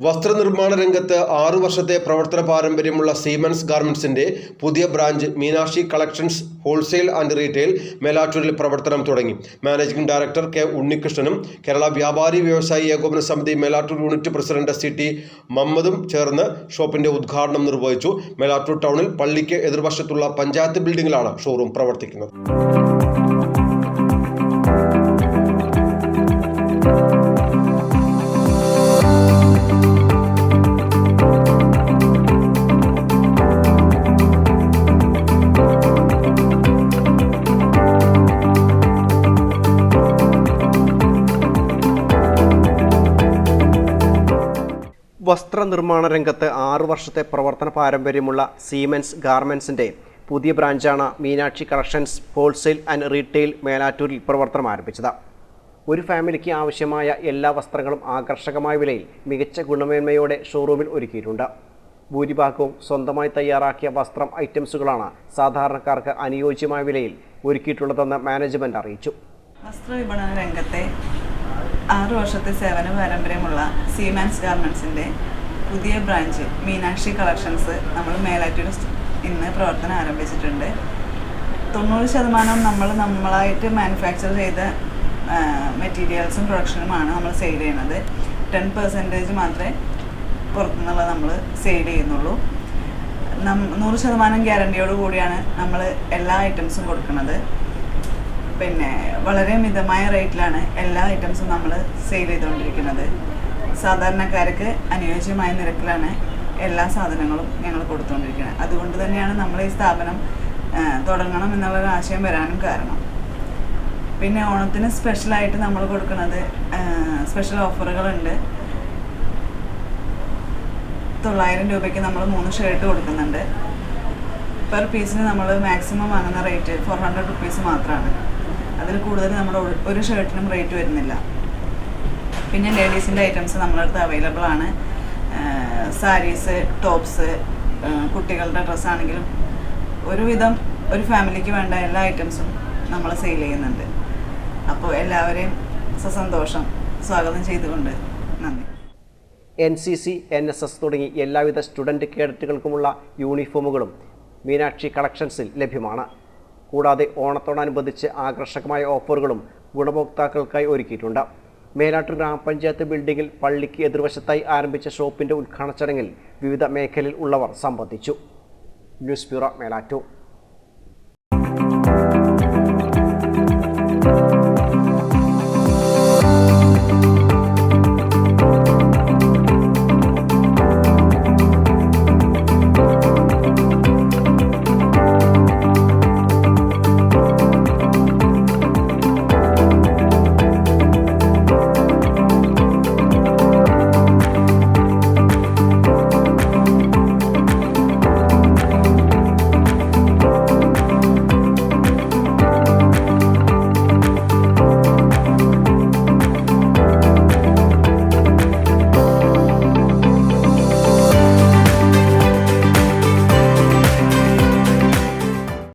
വസ്ത്രനിർമ്മാണ രംഗത്ത് ആറു വർഷത്തെ പ്രവർത്തന പാരമ്പര്യമുള്ള സീമൻസ് ഗാർമെൻസിന്റെ പുതിയ branch Meenakshi collections wholesale and retail മേലാറ്റൂരിൽ പ്രവർത്തനം തുടങ്ങി. മാനേജിംഗ് ഡയറക്ടർ കെ ഉണ്ണികൃഷ്ണനും കേരള വ്യാപാരി വ്യവസായി ഏകോപന സമിതി Melattur unit president C T മമ്മദും ചേർന്ന് ഷോപ്പിന്റെ ഉദ്ഘാടനം നിർവഹിച്ചു. മേലാറ്റൂർ ടൗണിൽ പള്ളിക്ക് എതിർവശത്തുള്ള പഞ്ചായത്ത് ബിൽഡിംഗിലാണ് ഷോറൂം പ്രവർത്തിക്കുന്നത്. വസ്ത്രനിർമ്മാണ രംഗത്ത് ആറു വർഷത്തെ പ്രവർത്തന പാരമ്പര്യമുള്ള സീമെൻസ് ഗാർമെൻസിന്റെ പുതിയ ബ്രാഞ്ചാണ് Meenakshi collections wholesale and retail മേലാറ്റൂരിൽ പ്രവർത്തനം ആരംഭിച്ചത്. ഒരു ഫാമിലിക്ക് ആവശ്യമായ എല്ലാ വസ്ത്രങ്ങളും ആകർഷകമായ വിലയിൽ മികച്ച ഗുണമേന്മയോടെ ഷോറൂമിൽ ഒരുക്കിയിട്ടുണ്ട്. ഭൂരിഭാഗവും സ്വന്തമായി തയ്യാറാക്കിയ വസ്ത്രം ഐറ്റംസുകളാണ് സാധാരണക്കാർക്ക് അനുയോജ്യമായ വിലയിൽ ഒരുക്കിയിട്ടുള്ളതെന്ന് മാനേജ്മെന്റ് അറിയിച്ചു. വസ്ത്രവിപണന രംഗത്തെ ആറു വർഷത്തെ സേവന പാരമ്പര്യമുള്ള സീമാൻസ് ഗാർമെൻസിന്റെ പുതിയ ബ്രാഞ്ച് മീനാക്ഷി കളക്ഷൻസ് നമ്മൾ മേലാറ്റൂർ ഇന്ന് പ്രവർത്തനം ആരംഭിച്ചിട്ടുണ്ട്. തൊണ്ണൂറ് ശതമാനം നമ്മൾ നമ്മളായിട്ട് മാനുഫാക്ചർ ചെയ്ത മെറ്റീരിയൽസും പ്രൊഡക്ഷനുമാണ് നമ്മൾ സെയിൽ ചെയ്യുന്നത്. ടെൻ പെർസെന്റേജ് മാത്രമേ പുറത്തുനിന്നുള്ള നമ്മൾ സെയിൽ ചെയ്യുന്നുള്ളൂ. നം നൂറ് ശതമാനം ഗ്യാരണ്ടിയോട് കൂടിയാണ് നമ്മൾ എല്ലാ ഐറ്റംസും കൊടുക്കുന്നത്. പിന്നെ വളരെ മിതമായ റേറ്റിലാണ് എല്ലാ ഐറ്റംസും നമ്മൾ സെയിൽ ചെയ്തുകൊണ്ടിരിക്കുന്നത്. സാധാരണക്കാർക്ക് അനുയോജ്യമായ നിരക്കിലാണ് എല്ലാ സാധനങ്ങളും ഞങ്ങൾ കൊടുത്തുകൊണ്ടിരിക്കുന്നത്. അതുകൊണ്ട് തന്നെയാണ് നമ്മൾ ഈ സ്ഥാപനം തുടങ്ങണം എന്നുള്ളൊരു ആശയം വരാനും കാരണം. പിന്നെ ഓണത്തിന് സ്പെഷ്യലായിട്ട് നമ്മൾ കൊടുക്കുന്നത് സ്പെഷ്യൽ ഓഫറുകളുണ്ട് തൊള്ളായിരം രൂപയ്ക്ക് നമ്മൾ മൂന്ന് ഷർട്ട് കൊടുക്കുന്നുണ്ട്. പെർ പീസിന് നമ്മൾ മാക്സിമം വാങ്ങുന്ന റേറ്റ് ഫോർ ഹൺഡ്രഡ് റുപ്പീസ് മാത്രമാണ് അതിൽ കൂടുതൽ നമ്മുടെ ഒരു- ഷർട്ടിനും റേറ്റ് വരുന്നില്ല. പിന്നെ ലേഡീസിന്റെ ഐറ്റംസ് നമ്മളടുത്ത് അവൈലബിൾ ആണ്. സാരീസ് ടോപ്സ് കുട്ടികളുടെ ഡ്രസ്സാണെങ്കിലും ഒരുവിധം ഒരു ഫാമിലിക്ക് വേണ്ട എല്ലാ ഐറ്റംസും നമ്മൾ സെയിൽ ചെയ്യുന്നുണ്ട്. അപ്പോൾ എല്ലാവരെയും സസന്തോഷം. സ്വാഗതം ചെയ്തുകൊണ്ട് നന്ദി. N C C N S S തുടങ്ങി എല്ലാവിധ സ്റ്റുഡന്റ് കേഡറ്റുകൾക്കുമുള്ള യൂണിഫോമുകളും മീനാക്ഷി കളക്ഷൻസിൽ ലഭ്യമാണ്. കൂടാതെ ഓണത്തോടനുബന്ധിച്ച് ആകർഷകമായ ഓഫറുകളും ഗുണഭോക്താക്കൾക്കായി ഒരുക്കിയിട്ടുണ്ട്. മേലാട്ടൂർ ഗ്രാമപഞ്ചായത്ത് ബിൽഡിംഗിൽ പള്ളിക്ക് എതിർവശത്തായി ആരംഭിച്ച ഷോപ്പിന്റെ ഉദ്ഘാടന ചടങ്ങിൽ വിവിധ മേഖലയിൽ ഉള്ളവർ സംബന്ധിച്ചു. News bureau Melattur.